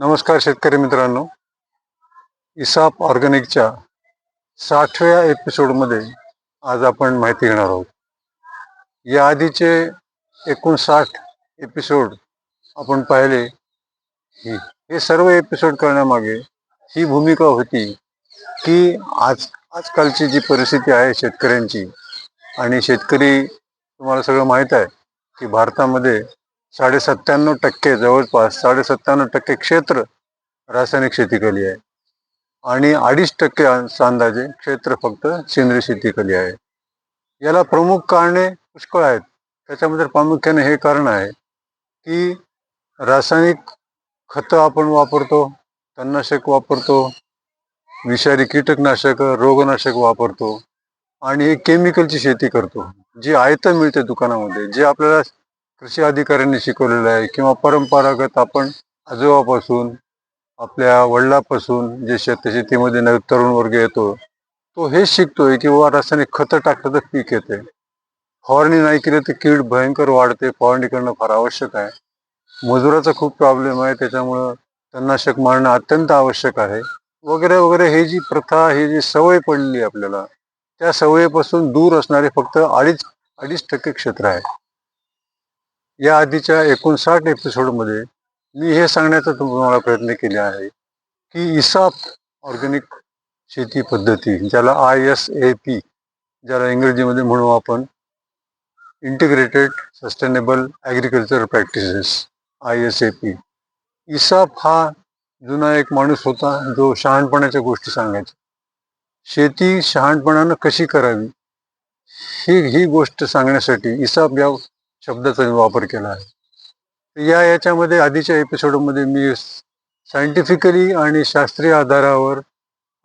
नमस्कार शेतकरी मित्रांनो. इसाप ऑर्गॅनिकच्या साठव्या एपिसोडमध्ये आज आपण माहिती घेणार आहोत. या आधीचे एकूण साठ एपिसोड आपण पाहिले. हे सर्व एपिसोड करण्यामागे ही भूमिका होती की आज आजकालची जी परिस्थिती आहे शेतकऱ्यांची आणि शेतकरी तुम्हाला सगळं माहीत आहे की भारतामध्ये साडे सत्त्याण्णव टक्के जवळपास साडे सत्त्याण्णव टक्के क्षेत्र रासायनिक शेतीखाली आहे. आणि अडीच टक्के अंदाजे क्षेत्र फक्त सेंद्रिय शेतीखाली आहे. याला प्रमुख कारणे पुष्कळ आहेत. त्याच्यामध्ये प्रामुख्याने हे कारण आहे की रासायनिक खतं आपण वापरतो तणनाशक वापरतो विषारी कीटकनाशक रोगनाशक वापरतो आणि हे केमिकलची शेती करतो. जी आयतं मिळते दुकानामध्ये जे आपल्याला कृषी अधिकाऱ्यांनी शिकवलेलं आहे किंवा परंपरागत आपण आजोबापासून आपल्या वडिलापासून जे शेत शेतीमध्ये नवीन तरुण वर्ग येतो तो हेच शिकतोय की बाबा रासायनिक खतं टाकलं तर पीक येते फवारणी नाही केली तर कीड भयंकर वाढते फवारणी करणं फार आवश्यक आहे. मजुराचा खूप प्रॉब्लेम आहे त्याच्यामुळं तणनाशक मारणं अत्यंत आवश्यक आहे. वगैरे वगैरे हे जी प्रथा ही जी सवय पडली आपल्याला त्या सवयीपासून दूर असणारे फक्त अडीच अडीच टक्के क्षेत्र आहे. या आधीच्या एकोणसाठ एपिसोडमध्ये मी हे सांगण्याचा तुम्हाला प्रयत्न केला आहे की इसाप ऑर्गॅनिक शेती पद्धती ज्याला आय एस ए पी ज्याला इंग्रजीमध्ये म्हणू आपण integrated sustainable agriculture practices I S A P Aesop हा जुना एक माणूस होता जो शहाणपणाच्या गोष्टी सांगायचा. शेती शहाणपणानं कशी करावी ही ही गोष्ट सांगण्यासाठी इसाप या शब्दाचा मी वापर केला आहे. या याच्यामध्ये आधीच्या एपिसोडमध्ये मी सायंटिफिकली आणि शास्त्रीय आधारावर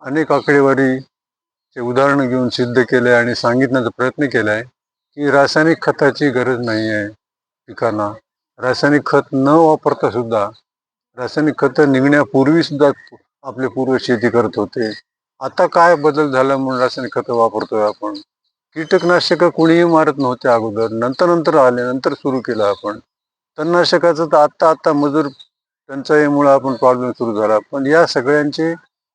अनेक आकडेवारीचे उदाहरण घेऊन सिद्ध केले आणि सांगितण्याचा प्रयत्न केला आहे की रासायनिक खताची गरज नाही आहे पिकांना. रासायनिक खत न वापरता सुद्धा रासायनिक खतं निघण्यापूर्वी सुद्धा आपले पूर्व शेती करत होते. आता काय बदल झाला म्हणून रासायनिक खतं वापरतोय आपण? कीटकनाशक कोणीही मारत नव्हते अगोदर. नंतर नंतर आले नंतर सुरू केलं आपण. तणनाशकाचं तर आत्ता आत्ता मजूर टंचाईमुळे आपण प्रॉब्लेम सुरू झाला. पण या सगळ्यांचे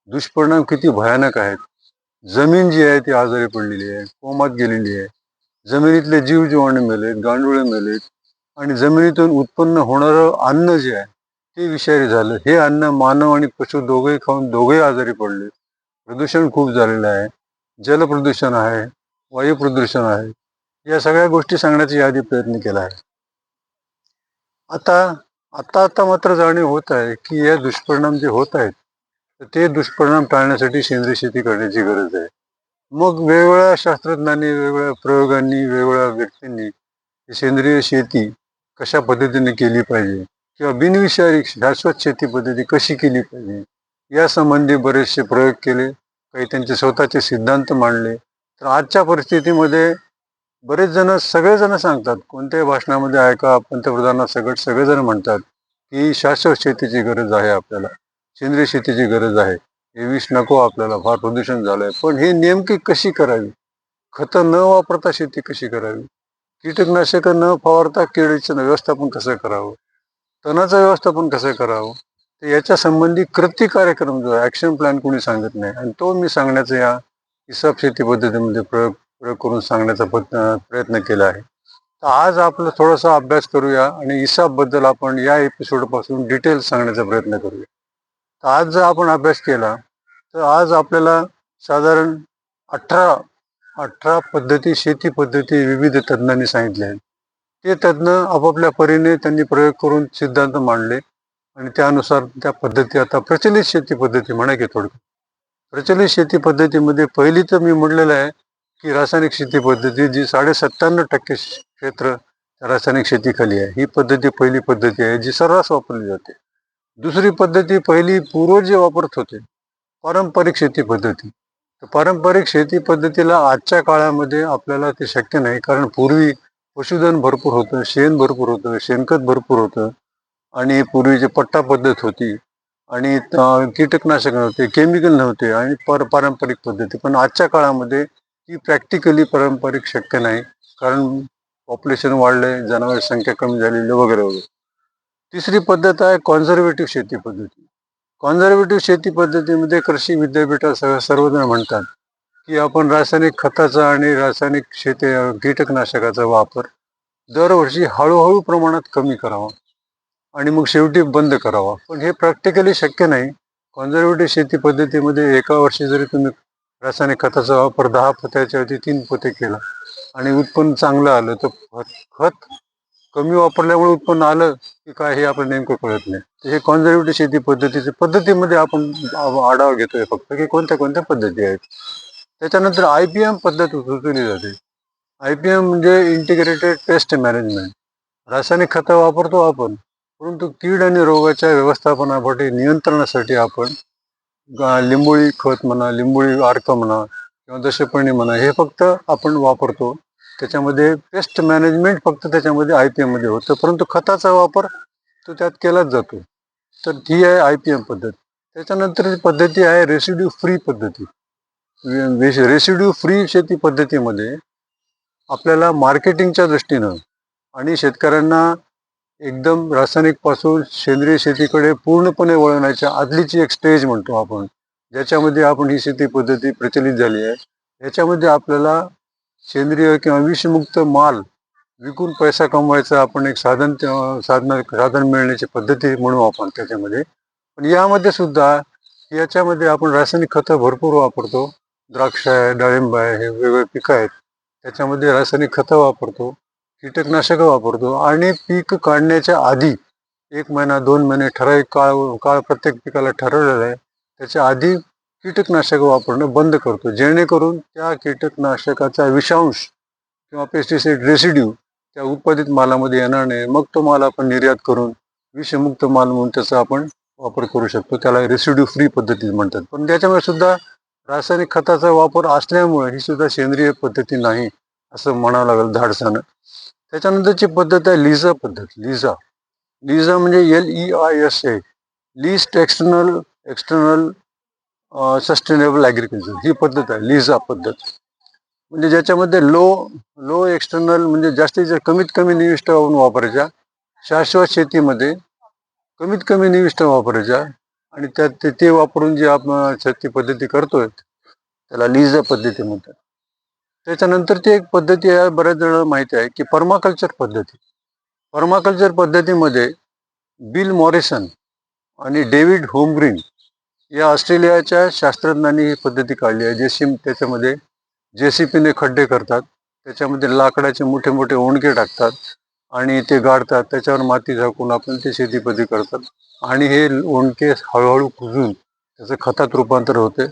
दुष्परिणाम किती भयानक आहेत. जमीन जी आहे ती आजारी पडलेली आहे कोमात गेलेली आहे. जमिनीतले जीव जीवाणू मेलेत गांडुळे मेलेत. आणि जमिनीतून उत्पन्न होणारं अन्न जे आहे ते विषारी झालं. हे अन्न मानव आणि पशु दोघेही खाऊन दोघेही आजारी पडले प्रदूषण खूप झालेलं आहे. जलप्रदूषण आहे. वायू प्रदूषण आहे. या सगळ्या गोष्टी सांगण्याचा यादी प्रयत्न केला आहे. आता आता आता मात्र जाणीव होत आहे की या दुष्परिणाम जे होत आहेत तर ते दुष्परिणाम टाळण्यासाठी सेंद्रिय शेती करण्याची गरज आहे. मग वेगवेगळ्या शास्त्रज्ञांनी वेगवेगळ्या प्रयोगांनी वेगवेगळ्या व्यक्तींनी सेंद्रिय शेती कशा पद्धतीने केली पाहिजे किंवा बिनविषारी शाश्वत शेती पद्धती कशी केली पाहिजे या संबंधी बरेचसे प्रयोग केले. काही त्यांचे स्वतःचे सिद्धांत मांडले. तर आजच्या परिस्थितीमध्ये बरेच जण सगळेजण सांगतात कोणत्याही भाषणामध्ये ऐका पंतप्रधानांना सगळं सगळेजण म्हणतात की शाश्वत शेतीची गरज आहे आपल्याला सेंद्रिय शेतीची गरज आहे. हे विष नको आपल्याला फार प्रदूषण झालंय. पण हे नेमकी कशी करावी? खतं न वापरता शेती कशी करावी? कीटकनाशक न फवारता किडीचं व्यवस्थापन कसं करावं? तणाचं व्यवस्थापन कसं करावं? तर याच्या संबंधी कृती कार्यक्रम जो आहे ॲक्शन प्लॅन कोणी सांगत नाही. आणि तो मी सांगण्याचं या हिसाब शेती पद्धतीमध्ये प्रयोग प्रयोग करून सांगण्याचा प्रयत्न केला आहे. तर आज आपलं थोडासा अभ्यास करूया आणि इसाबबद्दल आपण या एपिसोडपासून डिटेल्स सांगण्याचा प्रयत्न करूया. तर आज जर आपण अभ्यास केला तर आज आपल्याला साधारण अठरा अठरा पद्धती शेती पद्धती विविध तज्ज्ञांनी सांगितल्या आहेत. ते तज्ज्ञ आपापल्या परीने त्यांनी प्रयोग करून सिद्धांत मांडले आणि त्यानुसार त्या पद्धती आता प्रचलित शेती पद्धती म्हणा की थोडक्यात. प्रचलित शेती पद्धतीमध्ये पहिली तर मी म्हटलेलं आहे की रासायनिक शेती पद्धती जी साडे सत्त्याण्णव टक्के क्षेत्र रासायनिक शेतीखाली आहे. ही पद्धती पहिली पद्धती आहे जी सर्रास वापरली जाते. दुसरी पद्धती पहिली पूर्वज जे वापरत होते. पारंपरिक शेती पद्धती. तर पारंपरिक शेती पद्धतीला आजच्या काळामध्ये आपल्याला ते शक्य नाही. कारण पूर्वी पशुधन भरपूर होतं शेण भरपूर होतं शेणखत भरपूर होतं. आणि पूर्वी जे पट्टा पद्धत होती आणि कीटकनाशक नव्हते केमिकल नव्हते आणि पर पारंपरिक पद्धती. पण आजच्या काळामध्ये ती प्रॅक्टिकली पारंपरिक शक्य नाही. कारण पॉप्युलेशन वाढलंय जनावरांची संख्या कमी झालेली वगैरे वगैरे. तिसरी पद्धत आहे कॉन्झर्वेटिव्ह शेती पद्धती. कॉन्झर्वेटिव्ह शेती पद्धतीमध्ये कृषी विद्यापीठासह सर्वजण म्हणतात की आपण रासायनिक खताचा आणि रासायनिक शेती कीटकनाशकाचा वापर दरवर्षी हळूहळू प्रमाणात कमी करावा. आणि मग शेवटी बंद करावा. पण हे प्रॅक्टिकली शक्य नाही. कॉन्झर्वेटिव्ह शेती पद्धतीमध्ये एका वर्षी जरी तुम्ही रासायनिक खताचा वापर दहा पोत्याच्या ऐवजी तीन पोते केला आणि उत्पन्न चांगलं आलं तर खत खत कमी वापरल्यामुळे उत्पन्न आलं की काय हे आपण नेमकं कळत नाही. हे कॉन्झर्वेटिव्ह शेती पद्धतीचे पद्धतीमध्ये आपण आढावा घेतोय फक्त की कोणत्या कोणत्या पद्धती आहेत. त्याच्यानंतर आय पी एम पद्धत सुचवली जाते. आय पी एम म्हणजे इंटिग्रेटेड पेस्ट मॅनेजमेंट रासायनिक खतं वापरतो आपण. परंतु कीड आणि रोगाच्या व्यवस्थापनासाठी नियंत्रणासाठी आपण लिंबोळी खत म्हणा लिंबोळी अर्क म्हणा किंवा दशपर्णी म्हणा हे फक्त आपण वापरतो. त्याच्यामध्ये पेस्ट मॅनेजमेंट फक्त त्याच्यामध्ये आय पी एममध्ये होतं. परंतु खताचा वापर तो त्यात केलाच जातो. तर ही आहे आय पी एम पद्धत. त्याच्यानंतर पद्धती आहे रेसिड्यू फ्री पद्धती. रेसिड्यू फ्री शेती पद्धतीमध्ये आपल्याला मार्केटिंगच्या दृष्टीनं आणि शेतकऱ्यांना एकदम रासायनिकपासून सेंद्रिय शेतीकडे पूर्णपणे वळवण्याच्या आदलीची एक स्टेज म्हणतो आपण. ज्याच्यामध्ये आपण ही शेती पद्धती प्रचलित झाली आहे. याच्यामध्ये आपल्याला सेंद्रिय किंवा विषमुक्त माल विकून पैसा कमवायचा आपण एक साधन साधन साधन मिळण्याची पद्धती म्हणू आपण त्याच्यामध्ये. पण यामध्ये सुद्धा याच्यामध्ये आपण रासायनिक खतं भरपूर वापरतो. द्राक्ष आहे डाळिंब आहे हे वेगवेगळे पिकं आहेत. त्याच्यामध्ये रासायनिक खतं वापरतो. कीटकनाशकं वापरतो आणि पीक काढण्याच्या आधी एक महिना दोन महिने ठराविक काळ काळ प्रत्येक पिकाला ठरवलेला आहे. त्याच्या आधी कीटकनाशकं वापरणं बंद करतो. जेणेकरून त्या कीटकनाशकाचा विषांश किंवा पेस्टिसाइड रेसिड्यू त्या उत्पादित मालामध्ये येणार नाही. मग तो माल आपण निर्यात करून विषमुक्त माल म्हणून त्याचा आपण वापर करू शकतो. त्याला रेसिड्यू फ्री पद्धती म्हणतात. पण त्याच्यामुळे सुद्धा रासायनिक खताचा वापर असल्यामुळे ही सुद्धा सेंद्रिय पद्धती नाही असं म्हणावं लागेल धाडसानं त्याच्यानंतरची पद्धत आहे लिझा पद्धत लिझा. लिझा म्हणजे L E I S A least external external sustainable agriculture. ही पद्धत आहे लिझा पद्धत. म्हणजे ज्याच्यामध्ये लो लो एक्सटर्नल म्हणजे जास्तीत जास्त कमीत कमी निविष्ठा वापरायच्या. शाश्वत शेतीमध्ये कमीत कमी निविष्ट वापरायच्या. आणि त्यात ते- ते वापरून जे आपण शेती पद्धती करतोय त्याला लिझा पद्धती म्हणतात. त्याच्यानंतर एक पद्धती आहे बऱ्याच जणांना माहिती आहे की पर्माकल्चर पद्धती. पर्माकल्चर पद्धतीमध्ये बिल मॉरिसन आणि डेव्हिड होमग्रीन या ऑस्ट्रेलियाच्या शास्त्रज्ञांनी ही पद्धती काढली आहे. जे जेसिम त्याच्यामध्ये जे सी पीने खड्डे करतात त्याच्यामध्ये लाकडाचे मोठे मोठे ओंडके टाकतात आणि ते गाडतात त्याच्यावर माती झाकून आपण ते शेतीपती करतात आणि हे ओंडके हळूहळू कुजून त्याचं खतात रूपांतर होते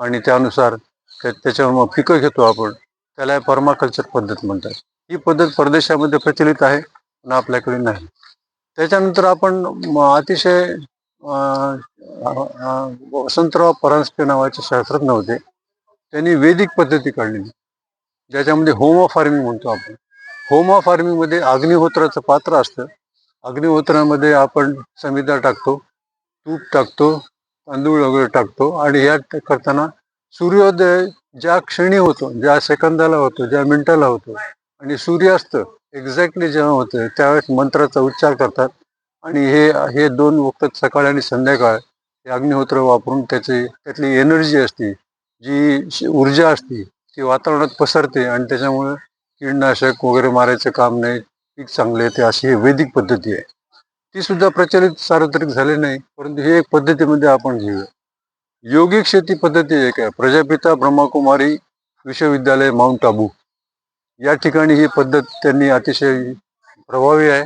आणि त्यानुसार त्या- त्याच्यावर मग पिकं घेतो आपण. त्याला पर्माकल्चर पद्धत म्हणतात. ही पद्धत परदेशामध्ये प्रचलित आहे पण आपल्याकडे नाही. त्याच्यानंतर आपण म- अतिशय वसंतराव परांजपे नावाचे शास्त्रज्ञ होते. त्यांनी वेदिक पद्धती काढलेली. ज्याच्यामध्ये होमा फार्मिंग म्हणतो आपण. होमा फार्मिंगमध्ये अग्निहोत्राचं पात्र असतं. अग्निहोत्रामध्ये आपण समिधा टाकतो तूप टाकतो तांदूळ वगैरे टाकतो आणि ह्या करताना सूर्योदय ज्या क्षणी होतो ज्या सेकंदाला होतो ज्या मिनिटाला होतो आणि सूर्यास्त एक्झॅक्टली जेव्हा होतं त्यावेळेस मंत्राचा उच्चार करतात. आणि हे हे दोन वक्त सकाळ आणि संध्याकाळ हे अग्निहोत्र वापरून त्याची त्यातली एनर्जी असते जी ऊर्जा असते ती वातावरणात पसरते आणि त्याच्यामुळे कीडनाशक वगैरे मारायचं काम नाही पीक चांगले येते अशी ही वैदिक पद्धती आहे. ती सुद्धा प्रचलित सार्वत्रिक झाली नाही परंतु ही एक पद्धतीमध्ये आपण घेऊया. योगिक शेती पद्धती एक आहे. प्रजापिता ब्रह्मकुमारी विश्वविद्यालय माउंट आबू. या ठिकाणी ही पद्धत त्यांनी अतिशय प्रभावी आहे.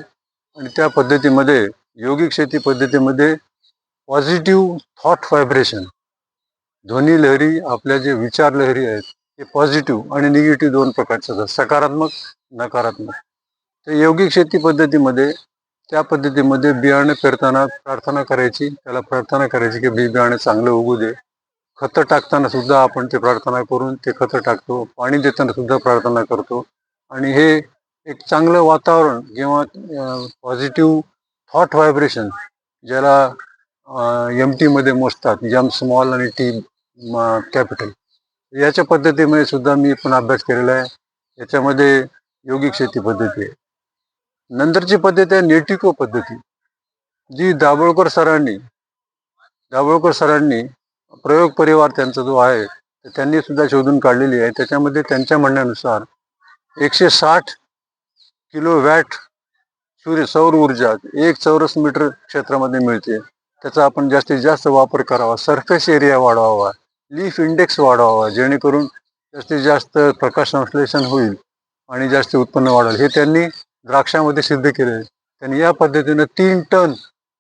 आणि त्या पद्धतीमध्ये योगिक शेती पद्धतीमध्ये पॉझिटिव्ह थॉट व्हायब्रेशन ध्वनी लहरी आपल्या जे विचार लहरी आहेत ते पॉझिटिव्ह आणि निगेटिव्ह दोन प्रकारचे असतात. सकारात्मक नकारात्मक. तर योगिक शेती पद्धतीमध्ये त्या पद्धतीमध्ये बियाणे पेरताना प्रार्थना करायची त्याला प्रार्थना करायची की बी बियाणे चांगलं उगू दे. खतं टाकताना सुद्धा आपण ते प्रार्थना करून ते खतं टाकतो पाणी देताना सुद्धा प्रार्थना करतो. आणि हे एक चांगलं वातावरण किंवा पॉझिटिव्ह थॉट व्हायब्रेशन ज्याला एम टीमध्ये मोजतात जम स्मॉल आणि टी कॅपिटल याच्या पद्धतीमध्ये सुद्धा मी पण अभ्यास केलेला आहे. याच्यामध्ये योगिक शेती पद्धती आहे. नंतरची पद्धती आहे नेटिको पद्धती. जी दाभोळकर सरांनी दाभोळकर सरांनी प्रयोग परिवार त्यांचा जो आहे तर त्यांनी सुद्धा शोधून काढलेली आहे. त्याच्यामध्ये त्यांच्या म्हणण्यानुसार एकशे साठ किलो वॅट सूर्य सौर ऊर्जा एक चौरस मीटर क्षेत्रामध्ये मिळते. त्याचा आपण जास्तीत जास्त वापर करावा. सरफेस एरिया वाढवावा. लीफ इंडेक्स वाढवावा. जेणेकरून जास्तीत जास्त प्रकाश संश्लेषण होईल आणि जास्त उत्पन्न वाढेल. हे त्यांनी द्राक्षामध्ये सिद्ध केले त्यांनी या पद्धतीनं तीन टन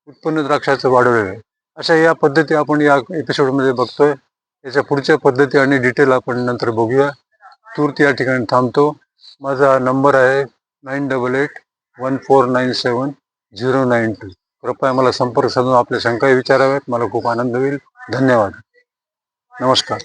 उत्पन्न द्राक्षाचं वाढवलेलं आहे अशा या पद्धती आपण या एपिसोडमध्ये बघतोय याच्या पुढच्या पद्धती आणि डिटेल आपण नंतर बघूया तूर्त या ठिकाणी थांबतो माझा नंबर आहे nine double eight one four nine seven zero nine two कृपया मला संपर्क साधून आपल्या शंकाही विचाराव्यात मला खूप आनंद होईल धन्यवाद नमस्कार